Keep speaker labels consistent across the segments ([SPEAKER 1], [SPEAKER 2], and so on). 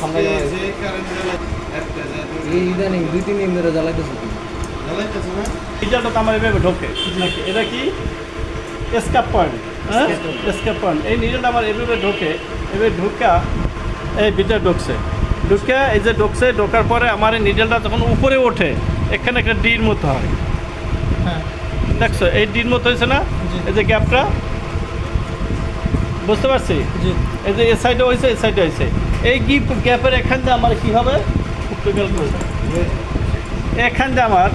[SPEAKER 1] সামনে। এই ইদানিং দুই তিন দিন ধরে জ্বালাইতেছে।
[SPEAKER 2] জ্বালাইতেছে না?
[SPEAKER 3] ডিজেলটা তো আমার এভাবে ঢোকে। এটা কি? স্কাপ পয়েন্ট হ্যাঁ? পয়েন্ট এই নিডেলটা আমার এভাবে ঢোকে। এভাবে ঢুকা এই ভিতরে ঢুকছে। ঢুকে এই যে ঢুকছে ঢোকার পরে আমার এই নিডেলটা যখন উপরে ওঠে এখানে একটা ডির মতো হয়।
[SPEAKER 4] হ্যাঁ।
[SPEAKER 3] দেখছ? এই ডির মতো হয়েছে না? এই যে গ্যাপটা? বুঝতে পারছি? এই যে এ সাইডে হয়েছে এই সাইডে হয়েছে। এই কি গ্যাপের এখান দিয়ে আমার কি হবে। এখান দিয়ে। আমার।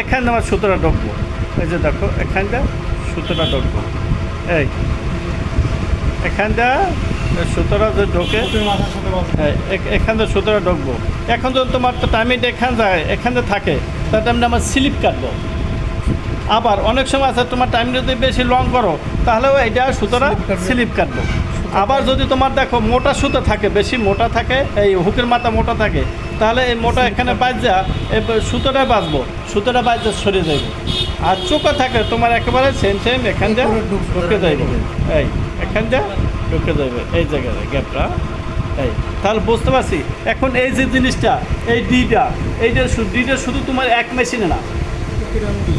[SPEAKER 3] এখান দিয়ে আমার সুতোটা ঢুকবো। এই যে দেখো এখান দিয়ে সুতোটা ঢুকবো। এই এখান দিয়ে সুতোটা যে ঢোকে এখান থেকে সুতোটা ঢুকবো। এখন যখন তোমার তো টাইমিং এখান যায় এখানে থাকে, তার টাইমটা আমার স্লিপ কাটবো। আবার অনেক সময় আছে তোমার টাইম যদি বেশি লং করো তাহলেও এটা সুতোটা। স্লিপ কাটবো। আবার যদি তোমার দেখো মোটা সুতো থাকে বেশি মোটা থাকে এই হুকের মাথা মোটা থাকে তাহলে এই মোটা এখানে বাজা এই সুতোটা বাজবো সুতোটা বাজা সরে যাইব। আর চোখা থাকে তোমার একেবারে সেম সেম এখান দিয়ে
[SPEAKER 4] ঢুক-
[SPEAKER 3] যাইব। এই এখান দিয়ে ঢুকে যাইবে এই জায়গায় গ্যাপটা। এই তাহলে বুঝতে পারছি এখন এই যে জিনিসটা এই ডিটা এইটা ডিটা শুধু তোমার এক মেশিনে না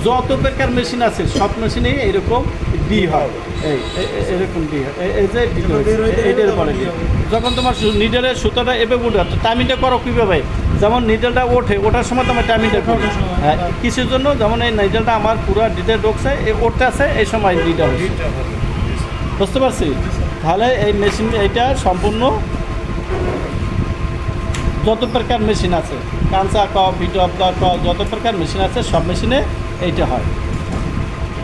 [SPEAKER 3] যত প্রকার মেশিন আছে সব মেশিনেই এরকম ডি হয়। এই এরকম ডি হয়। এই- যে ডি
[SPEAKER 4] এটা বের হইতে গেলে
[SPEAKER 3] এইটার
[SPEAKER 4] তখন
[SPEAKER 3] পরে যখন তোমার নিডেলের সুতোটা এবে উঠে তো টাইমিংটা করো কীভাবে যেমন নিডেলটা ওঠে ওঠার সময় তোমার টাইমিংটা করো। হ্যাঁ। কিসের জন্য? যেমন এই নিডেলটা আমার পুরো ডিটেল ঢুকছে এই ওঠতে আছে এই সময় ডিটা বুঝতে পারছি? তাহলে এই মেশিন এটা সম্পূর্ণ যত প্রকার মেশিন আছে, কাঁচা ক ভিটপ আপলোড ক যত প্রকার মেশিন আছে, সব মেশিনে এইটা হয়।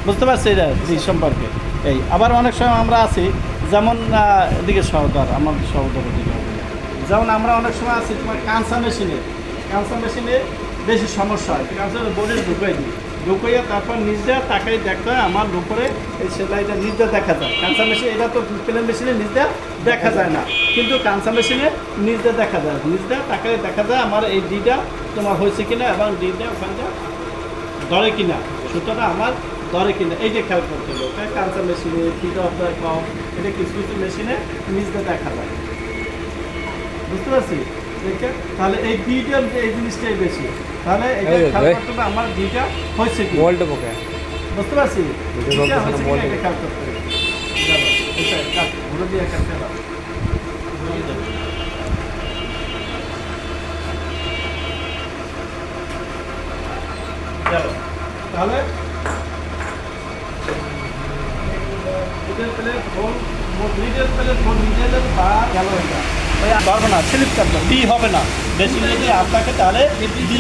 [SPEAKER 3] বুঝতে পারছি এটা এই সম্পর্কে? এই, আবার অনেক সময় আমরা আছি, যেমন এদিকে সহদর আমার সহদর এদিকে যেমন আমরা অনেক সময় আছি তোমার কাঁচা মেশিনে কাঁচা মেশিনে বেশি সমস্যা হয়, কাঁচা বডি ঢুকাই দিই। ঢুকাইয়া তারপর নিজটা তাকাই দেখতে হয়, আমার উপরে এই সেলাইটা নিজটা দেখা যায়। কাঁচা মেশিন, এটা তো প্লেন মেশিনে নিজটা দেখা যায় না। কিন্তু কাঁচা মেশিনে নিজটা দেখা যায়। নিজটা তাকাই দেখা যায় আমার এই ডিটা তোমার হয়েছে কিনা এবং ডিটা ওখানটা ধরে কিনা। সুতরাং আমার ধরে কিনা। এই যে খেয়াল করতে হবে, ওকে? কাঁচা মেশিনে অফ দ্য কম, এটা কিছু কিছু মেশিনে নিজটা দেখা যায়। বুঝতে পারছি? তাহলে এই ডিটা এই জিনিসটাই বেশি তাহলে এটা খেয়াল করতে হবে আমার ডিটা হয়েছে কি
[SPEAKER 1] পোকে
[SPEAKER 3] বুঝতে পারছি
[SPEAKER 1] না,
[SPEAKER 3] হয়েছে কিনা এটা খেয়াল করতে হবে এটা কাট, ঘুরে দিয়ে কাটতে দাও। ঘুরে দিয়ে দাও। চলো, তাহলে নিজের প্লেট ফোন নিজেদের বা গেল এটা পারব না স্লিপ কাটবে ডি হবে না। বেশি যদি আপনাকে তাহলে ডি